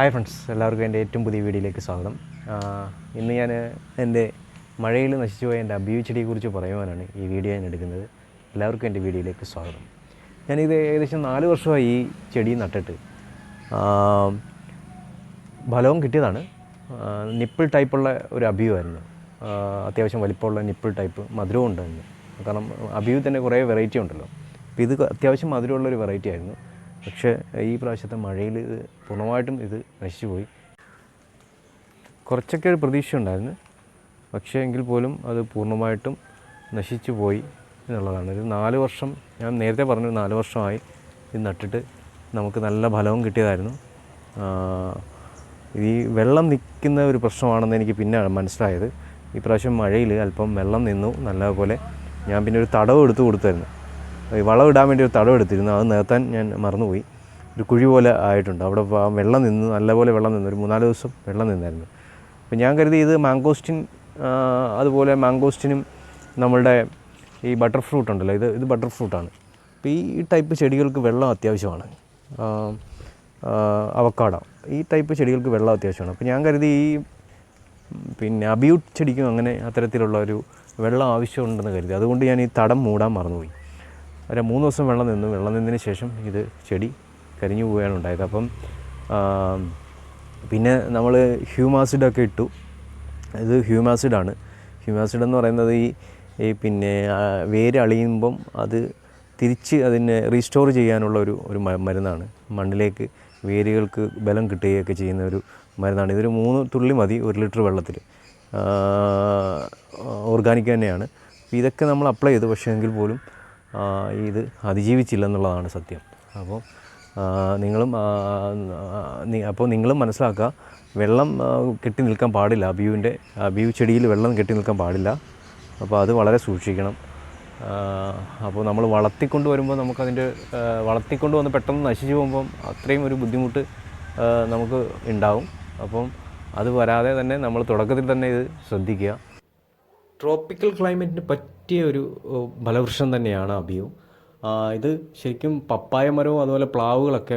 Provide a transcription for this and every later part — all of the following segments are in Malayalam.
ഹായ് ഫ്രണ്ട്സ് എല്ലാവർക്കും എന്റെ ഏറ്റവും പുതിയ വീഡിയോയിലേക്ക് സ്വാഗതം. ഇന്ന് ഞാൻ എന്റെ മഴയിൽ നശിച്ചു പോയ എന്റെ അബിയു ചെടിയെക്കുറിച്ച് പറയുവാനാണ് ഈ വീഡിയോ ഞാൻ എടുക്കുന്നത്. എല്ലാവർക്കും എന്റെ വീഡിയോയിലേക്ക് സ്വാഗതം. ഞാനിത് ഏകദേശം നാല് വർഷമായി ഈ ചെടി നട്ടിട്ട് ഫലവും കിട്ടിയതാണ്. നിപ്പിൾ ടൈപ്പുള്ള ഒരു അബിയു ആയിരുന്നു അത്യാവശ്യം വലിപ്പമുള്ള നിപ്പിൾ ടൈപ്പ് മധുരവും ഉണ്ടായിരുന്നു. കാരണം അബിയു തന്നെ കുറേ വെറൈറ്റി ഉണ്ടല്ലോ. അപ്പോൾ ഇത് അത്യാവശ്യം മധുരമുള്ളൊരു വെറൈറ്റി ആയിരുന്നു. പക്ഷേ ഈ പ്രാവശ്യത്തെ മഴയിൽ ഇത് പൂർണമായിട്ടും ഇത് നശിച്ചു പോയി കുറച്ചൊക്കെ ഒരു പ്രതീക്ഷ ഉണ്ടായിരുന്നു പക്ഷേ എങ്കിൽ പോലും അത് പൂർണമായിട്ടും നശിച്ചു പോയി എന്നുള്ളതാണ്. ഒരു നാല് വർഷം ഞാൻ നേരത്തെ പറഞ്ഞു നാല് വർഷമായി ഇത് നട്ടിട്ട് നമുക്ക് നല്ല ഫലവും കിട്ടിയതായിരുന്നു. ഈ വെള്ളം നിൽക്കുന്ന ഒരു പ്രശ്നമാണെന്ന് എനിക്ക് പിന്നെ മനസ്സിലായത്. ഈ പ്രാവശ്യം മഴയിൽ അല്പം വെള്ളം നിന്നു. നല്ലപോലെ ഞാൻ പിന്നെ ഒരു തടവ് എടുത്ത് കൊടുത്തായിരുന്നു. ഈ വളം ഇടാൻ വേണ്ടി ഒരു തടവ് എടുത്തിരുന്നു. അത് നേർത്താൻ ഞാൻ മറന്നുപോയി. ഒരു കുഴി പോലെ ആയിട്ടുണ്ട്. അവിടെ വെള്ളം നിന്ന് നല്ലപോലെ വെള്ളം നിന്ന് ഒരു മൂന്നാൽ ദിവസം വെള്ളം നിന്നായിരുന്നു. അപ്പോൾ ഞാൻ കരുതി ഇത് മാങ്കോസ്റ്റിൻ അതുപോലെ മാങ്കോസ്റ്റിനും നമ്മളുടെ ഈ ബട്ടർ ഫ്രൂട്ട് ഉണ്ടല്ലോ ഇത് ഇത് ബട്ടർ ഫ്രൂട്ടാണ്. അപ്പോൾ ഈ ടൈപ്പ് ചെടികൾക്ക് വെള്ളം അത്യാവശ്യമാണ്. അവക്കാട. ഈ ടൈപ്പ് ചെടികൾക്ക് വെള്ളം അത്യാവശ്യമാണ്. അപ്പോൾ ഞാൻ കരുതി ഈ പിന്നെ അബ്യൂട്ട് ചെടിക്കും അങ്ങനെ അത്തരത്തിലുള്ള ഒരു വെള്ളം ആവശ്യമുണ്ടെന്ന് കരുതി. അതുകൊണ്ട് ഞാൻ ഈ തടം മൂടാൻ മറന്നുപോയി. ഒരു മൂന്ന് ദിവസം വെള്ളം നിന്നു. വെള്ളം നിന്നതിന് ശേഷം ഇത് ചെടി കരിഞ്ഞു പോവുകയാണ് ഉണ്ടായത്. അപ്പം പിന്നെ നമ്മൾ ഹ്യൂമാസിഡൊക്കെ ഇട്ടു. ഇത് ഹ്യൂമാസിഡാണ് ഹ്യൂമാസിഡ് എന്ന് പറയുന്നത് ഈ ഈ പിന്നെ വേര് അളിയുമ്പം അത് തിരിച്ച് അതിനെ റീസ്റ്റോർ ചെയ്യാനുള്ള ഒരു ഒരു മരുന്നാണ്. മണ്ണിലേക്ക് വേരുകൾക്ക് ബലം കിട്ടുകയൊക്കെ ചെയ്യുന്ന ഒരു മരുന്നാണ്. ഇതൊരു മൂന്ന് തുള്ളി മതി ഒരു ലിറ്റർ വെള്ളത്തിൽ. ഓർഗാനിക് തന്നെയാണ്. ഇതൊക്കെ നമ്മൾ അപ്ലൈ ചെയ്തു. പക്ഷേ എങ്കിൽ പോലും ഇത് അതിജീവിച്ചില്ല എന്നുള്ളതാണ് സത്യം അപ്പോൾ നിങ്ങളും അപ്പോൾ നിങ്ങളും മനസ്സിലാക്കുക വെള്ളം കെട്ടി നിൽക്കാൻ പാടില്ല. അബിയുവിന്റെ അബിയു ചെടിയിൽ വെള്ളം കെട്ടി നിൽക്കാൻ പാടില്ല. അപ്പോൾ അത് വളരെ സൂക്ഷിക്കണം. അപ്പോൾ നമ്മൾ വളർത്തിക്കൊണ്ട് വരുമ്പോൾ നമുക്കതിന്റെ വളർത്തിക്കൊണ്ട് വന്ന് പെട്ടെന്ന് നശിച്ചു പോകുമ്പം അത്രയും ഒരു ബുദ്ധിമുട്ട് നമുക്ക് ഉണ്ടാവും. അപ്പം അത് വരാതെ തന്നെ നമ്മൾ തുടക്കത്തിൽ തന്നെ ഇത് ശ്രദ്ധിക്കുക. ട്രോപ്പിക്കൽ ക്ലൈമറ്റിന് പറ്റിയ ഒരു ഫലവൃക്ഷം തന്നെയാണ് അബിയു. ഇത് ശരിക്കും പപ്പായ മരവും അതുപോലെ പ്ലാവുകളൊക്കെ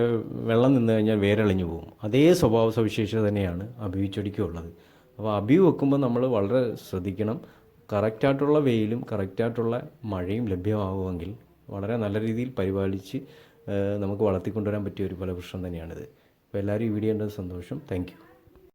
വെള്ളം നിന്ന് കഴിഞ്ഞാൽ വേരളിഞ്ഞു പോകും. അതേ സ്വഭാവ സവിശേഷത തന്നെയാണ് അബിയു ചെടിക്കും ഉള്ളത്. അപ്പോൾ അബിയു വെക്കുമ്പോൾ നമ്മൾ വളരെ ശ്രദ്ധിക്കണം. കറക്റ്റായിട്ടുള്ള വെയിലും കറക്റ്റായിട്ടുള്ള മഴയും ലഭ്യമാകുമെങ്കിൽ വളരെ നല്ല രീതിയിൽ പരിപാലിച്ച് നമുക്ക് വളർത്തിക്കൊണ്ടുവരാൻ പറ്റിയ ഒരു ഫലവൃക്ഷം തന്നെയാണിത്. അപ്പോൾ എല്ലാവരും ഈ വീഡിയോ കണ്ടത് സന്തോഷം. താങ്ക്